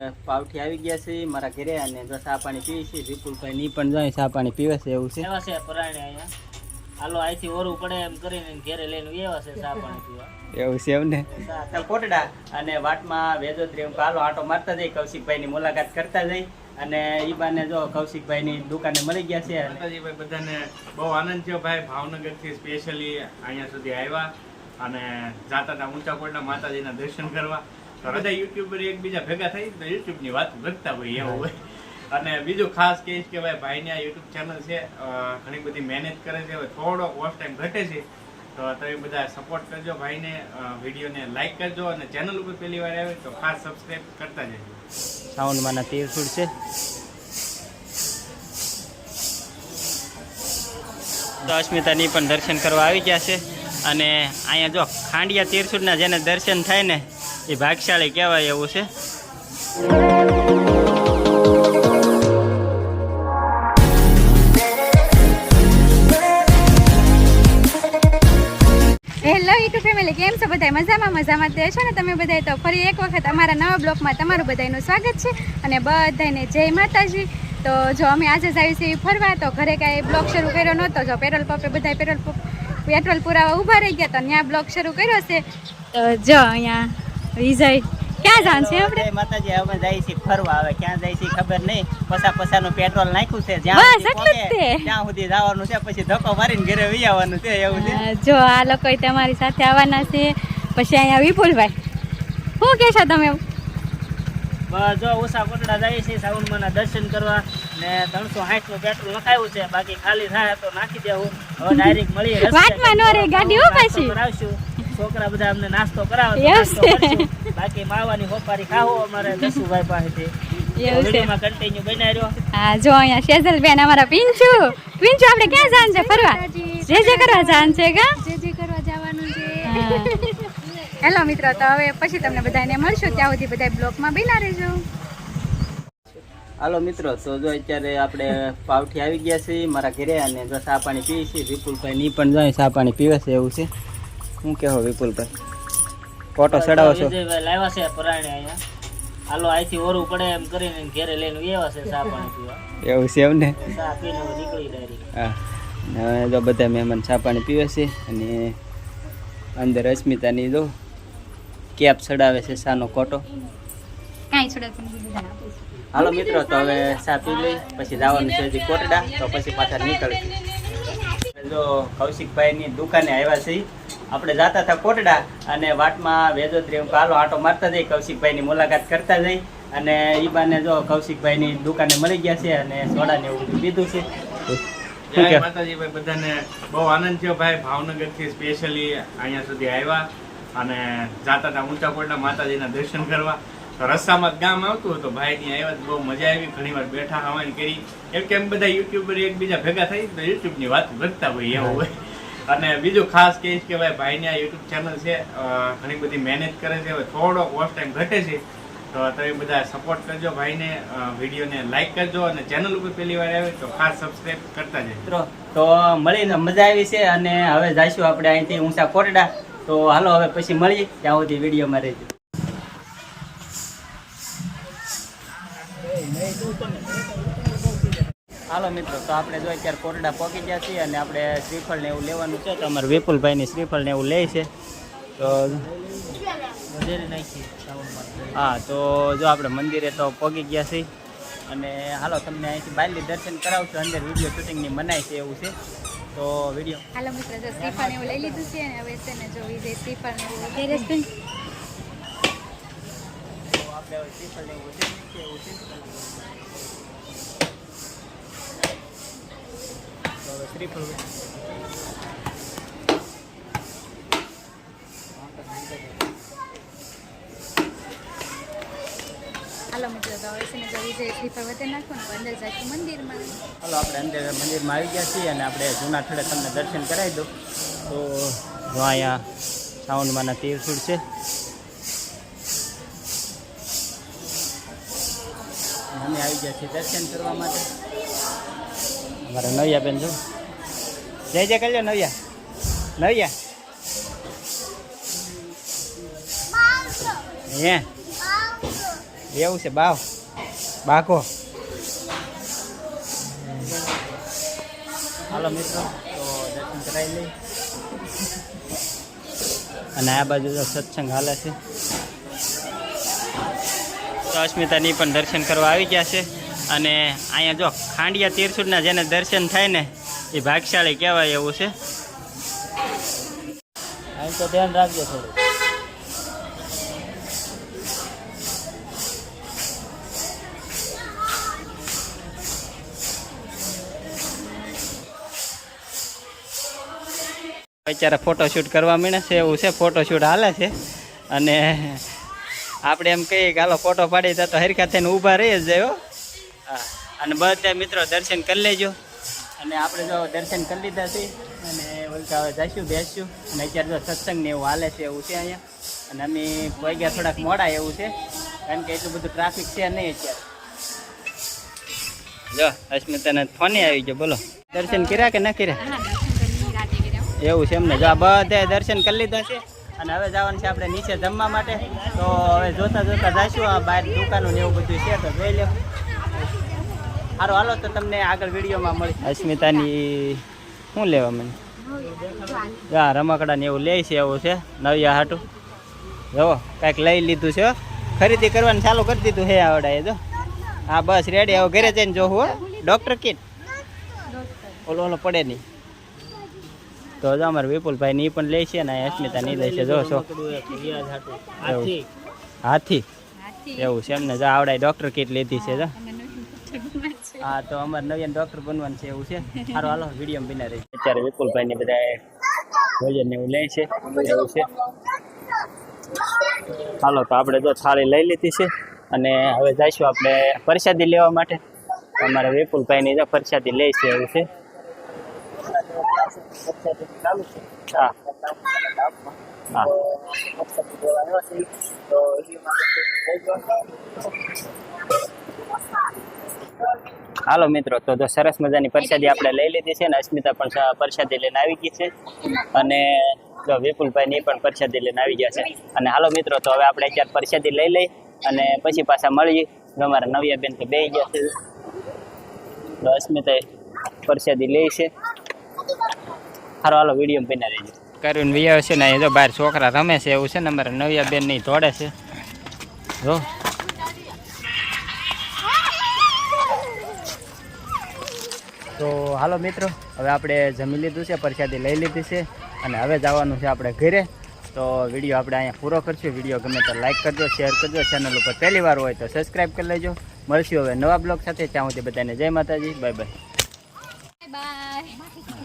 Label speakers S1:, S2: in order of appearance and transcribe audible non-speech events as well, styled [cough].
S1: પાવઠી આવી ગયા છે મારા ઘરે અને જો ચા પાણી પીવી છે વિપુલભાઈ ની પણ જાય ચા પાણી પીવે છે એવું છે.
S2: એવા છે પરાણે અહીંયા. હાલો અહીંથી ઓરું પડે એમ કરીને ઘેરે લઈને એવા છે ચા પાણી પીવા.
S1: એવું છે એમ ને? કોટડા અને વાટમાં વેદોત્રી એમ હાલો આટો મારતા જઈ કૌશિકભાઈ ની મુલાકાત કરતા જઈ અને ઈ બાને જો કૌશિકભાઈની દુકાને મળી ગયા છે. અને
S3: માતાજીભાઈ બધાને બહુ આનંદ થયો ભાઈ ભાવનગરથી સ્પેશિયલી અહીંયા સુધી આવ્યા અને જાતા ઊંચા કોટના માતાજીના દર્શન કરવા. બધા યુટ્યુબર એકબીજા ભેગા થઈ તો યુટ્યુબની વાત કરતા હોય એવું હોય. અને બીજું ખાસ કહીશ કે ભાઈ ભાઈની આ યુટ્યુબ ચેનલ છે ઘણી બધી મહેનત કરે છે થોડો વોચ ટાઈમ ઘટે છે. તો તમે બધા સપોર્ટ કરજો ભાઈને વિડીયોને લાઈક કરજો અને ચેનલ ઉપર પહેલી વાર આવે તો ખાસ સબસ્ક્રાઈબ કરતા જજો.
S1: સાઉન્ડમાંના તીરસુડ છે તો અસ્મિતાની પણ દર્શન કરવા આવી ગયા છે. અને અહીંયા જો ખાંડિયા તીરસુડના જેને દર્શન થાય ને એ ભાગશાળી કહેવાય એવું છે.
S4: કેમ છો બધા મજામાં મજામાં તે છો ને તમે બધા તો ફરી એક વખત અમારા નવા બ્લોગમાં તમારું બધાનું સ્વાગત છે અને બધાને જય માતાજી. તો જો અમે આજે જ આવી છીએ ફરવા, તો ઘરે કાંઈ બ્લોગ શરૂ કર્યો નહોતો. જો પેટ્રોલ પંપે બધા પેટ્રોલ પંપ, પેટ્રોલ પુરાવા ઊભા રહી ગયા, તો ત્યાં બ્લોગ શરૂ કર્યો છે. તો જો અહીંયા વિજય ક્યાં જાન છે આપણે?
S1: માતાજી અમે જાય છે ફરવા. હવે ક્યાં જાય છે ખબર નહીં. પસા પસાનું પેટ્રોલ નાખ્યું છે. જ્યાં. ત્યાં સુધી જવાનું છે. પછી ધક્કો મારીને ઘરે વહી આવવાનું છે એવું છે.
S4: જો આ લોકો તમારી સાથે આવવાના છે. પછી અહીંયા વિપુલભાઈ. શું કહેશો તમે?
S2: બસ જો ઉષા કોટડા જાય છે સાઉન્ડમાંના દર્શન કરવા. ને ત્રણસો સાઠનું પેટ્રોલ નખાયું છે. બાકી ખાલી થાય તો નાખી દેવું. હવે ડાયરેક્ટ મળીએ.
S4: વાતમાં નો રે ગાડી હો પાછી.
S2: કરાવશું. છોકરા બધા અમને નાસ્તો કરાવે. બાકી માવાની હોપારી ખાવો અમારે જસુભાઈ પાસેથી.
S4: છે
S2: વિડીયોમાં કન્ટિન્યુ બન્યા રહ્યો
S4: હા જો અહીંયા શેઝલ બેન અમારા પિંચુ પિંચુ આપણે ક્યાં જાન છે? ફરવા? જે જે કરવા જાન છે કા?
S5: જે જે કરવા જવાનું છે.
S4: હેલો મિત્રો તો હવે પછી તમને બધાને મળશું. ત્યાં સુધી બધા બ્લોગમાં બિના રહેજો.
S1: હાલો મિત્રો તો જો અત્યારે આપણે પાવઠી આવી ગયા છે મારા ઘરે અને જો ચા પાણી પીએ છીએ. વિપુલભાઈ ની પણ જાય ચા પાણી પીવે છે એવું છે. શું કહેવો વિપુલભાઈ? ફોટો ચડાવો છો?
S2: લાવ્યા છે પરાણે અહીંયા. હાલો અહીંથી ઓરું પડે એમ કરીને ઘેરે લઈને એવા છે ચા પાણી પીવા.
S1: એવું છે એમ ને?
S2: ચા પીને નીકળી ડાયરી.
S1: હા. અને હવે જો બધા મહેમાન ચા પાણી પીવે છે અને અંદર અસ્મિતાની જો કેપ ચડાવે છે સાનો કોટો. હાલો મિત્રો તો હવે ચા પી લઈ પછી જવાનું છે હજી કોટડા તો પછી પાછા નીકળી જો કૌશિકભાઈની દુકાને આવ્યા છે આપણે જતા હતા કોટડા અને વાટમાં વેદોત્રી કાલો આટો મારતા જઈ કૌશિકભાઈની મુલાકાત કરતા જઈ. અને એ બાને જો કૌશિકભાઈની દુકાને મળી ગયા છે અને સોડા ને એવું બધું પીધું છે.
S3: જય? માતાજીભાઈ બધાને બહુ આનંદ થયો ભાઈ. ભાવનગરથી સ્પેશિયલી અહીંયા સુધી આવ્યા અને જાતા હતા ઊંચા કોટડા માતાજીના દર્શન કરવા. તો રસ્તામાં ગામ આવતું હતું. ભાઈની આવ્યા તો બહુ મજા આવી. ઘણી વાર બેઠા હવાની કરી. કેમ કે એમ બધા યુટ્યુબર એકબીજા ભેગા થઈ તો યુટ્યુબની વાત કરતા હોય એવું હોય. અને બીજું ખાસ કહીશ કે ભાઈ ભાઈની આ યુટ્યુબ ચેનલ છે ઘણી બધી મહેનત કરે છે, હવે થોડો વોચ ટાઈમ ઘટે છે, તો તમે બધા સપોર્ટ કરજો ભાઈને વિડીયોને લાઈક કરજો અને ચેનલ ઉપર પહેલી વાર આવે તો ખાસ સબસ્ક્રાઈબ કરતા જજો.
S1: મિત્રો, તો મળીને મજા આવી છે અને હવે જઈશું આપણે અહીંથી ઊંચા કોટડા તો હાલો, હવે પછી મળીએ, ત્યાં સુધી વિડીયોમાં રહેજો. હાલો મિત્રો તો આપણે જો અત્યારે કોરડા પહોંચી ગયા છીએ અને આપણે શ્રીફળ ને એવું લેવાનું છે. તો અમારે વિપુલભાઈ ની શ્રીફળ ને એવું લે છે. તો હા તો જો આપણે મંદિરે તો પહોંચી ગયા છીએ. અને હાલો તમને અહીંથી બાયલી દર્શન કરાવશું. અંદર વીડિયો શૂટિંગની મનાય છે એવું છે. તો વીડિયો
S4: હાલો મિત્રો જો શ્રીફળ એવું લઈ લીધું છે અને હવે છે ને જો વિજય શ્રીફળ ને એવું
S1: આપણે શ્રીફળ ને એવું છે. તો હવે શ્રીફળ
S4: હાલો મિત્રો તો હવે છે ને જો વિજય શ્રીફળ વધારે નાખવાનું અંદર જાય મંદિરમાં.
S1: હાલો આપણે અંદર મંદિરમાં આવી ગયા છીએ અને આપણે જૂના થડે તમને દર્શન કરાવી દઉં. તો જો અહીંયા સાઉન્ડમાંના તીરસુડ છે. અમે આવી ગયા છીએ દર્શન કરવા માટે. અમારા નૈયાબેન જો. જય જય કરજો નવિયા. નવિયા. એવું છે, બાવ. બાકો. હાલો મિત્રો દર્શન કરાવી લઈ અને આ બાજુ તો સત્સંગ હાલે છે. તો અસ્મિતાની પણ દર્શન કરવા આવી ગયા છે. અને અહીંયા જો ખાંડિયા તીરસુરના જેને દર્શન થાય ને એ ભાગશાળી કહેવાય એવું છે.
S2: અહીં તો ધ્યાન રાખજો થોડું
S1: અત્યારે ફોટોશૂટ કરવા મળે છે એવું છે ફોટોશૂટ હાલે છે. અને આપણે એમ કહીએ કે હાલો ફોટો પાડી તો હરખા થઈને ઊભા રહી જ જાય હો. અને બધા મિત્રો દર્શન કરી લેજો. અને આપણે જો દર્શન કરી લીધા છે અને ઓલકા હવે જઈશું બેસશું. અને અત્યારે જો સત્સંગ ને એવું હાલે છે એવું છે અહીંયા. અને અમે કોઈ ગયા થોડાક મોડા એવું છે કારણ કે એટલું બધું ટ્રાફિક છે નહીં અત્યારે. જો અસ્મિતાને ફોને આવી ગયો બોલો. દર્શન કર્યા કે ના કર્યા? એવું છે એમને જો આ બધા દર્શન કરી લીધા છે અને હવે જવાનું છે આપણે નીચે જમવા માટે. તો હવે જોતા જોતા જઈશું આ બહાર દુકાનો ને એવું બધું છે તો જોઈ લો સારું હાલો તો તમને આગળ વિડીયોમાં મળી અસ્મિતાની શું લેવા મને? હા રમકડા ને એવું લે છે એવું છે નવિયા હાટું. જો કાંઈક લઈ લીધું છે ખરીદી કરવાનું ચાલુ કરી દીધું હે આવડાય જો. હા બસ રેડી હવે ઘરે જઈને જોવું હો. ડૉક્ટર કિટ ઓલો ઓલો પડે નહીં. તો જો અમારે વિપુલભાઈ ની પણ લે છે ને અસ્મિતા ની લે છે. જો છો
S2: હાથી.
S1: હાથી.
S4: હાથી.
S1: એવું છે એમને જો આવડાય ડૉક્ટર કિટ લીધી છે જો
S4: અમે નવી ડોક્ટર બનવા છે.
S1: હા તો અમારે નવીન ડૉક્ટર બનવાનું છે એવું છે. [laughs] સારું હાલો વીડિયો બિના રહી. અત્યારે વિપુલભાઈ ને બધા ભોજન ને એવું લે છે એવું છે. હાલો તો આપણે તો થાળી લઈ લીધી છે અને હવે જઈશું આપણે પ્રસાદી લેવા માટે. અમારે વિપુલભાઈ ની જો પ્રસાદી લે છે એવું છે. હા. હા. હાલો મિત્રો, તો તો સરસ મજાની પરસાદી આપણે લઈ લીધી છે અને અસ્મિતા પણ પરસાદી લઈને આવી ગઈ છે. અને જો વિપુલભાઈ ની પણ પરસાદી લઈને આવી ગયા છે. અને હાલો મિત્રો, તો હવે આપણે અત્યારે પરસાદી લઈ લઈ અને પછી પાછા મળીએ. અમારા નવિયા બેન તો બે ગયા છે. તો અસ્મિતા પરસાદી લે છે. સારો હાલો, વીડિયો બના રહેજો. કર્યું વિયા છે ને એ જો બહાર છોકરા રમે છે એવું છે ને અમારા નવિયા બેનની દોડે છે. જો. તો હાલો મિત્રો, હવે આપણે જમી લીધું છે, પરસાદી લઈ લીધી છે અને હવે જવાનું છે આપણે ઘરે. તો વીડિયો આપણે અહીંયા પૂરો કરશું. વીડિયો ગમે તો લાઈક કરજો શેર કરજો. ચેનલ ઉપર પહેલી વાર હોય તો સબસ્ક્રાઈબ કરી લેજો. મળશું હવે નવા બ્લોગ સાથે. ત્યાં સુધી બધાને જય માતાજી. Bye bye
S4: bye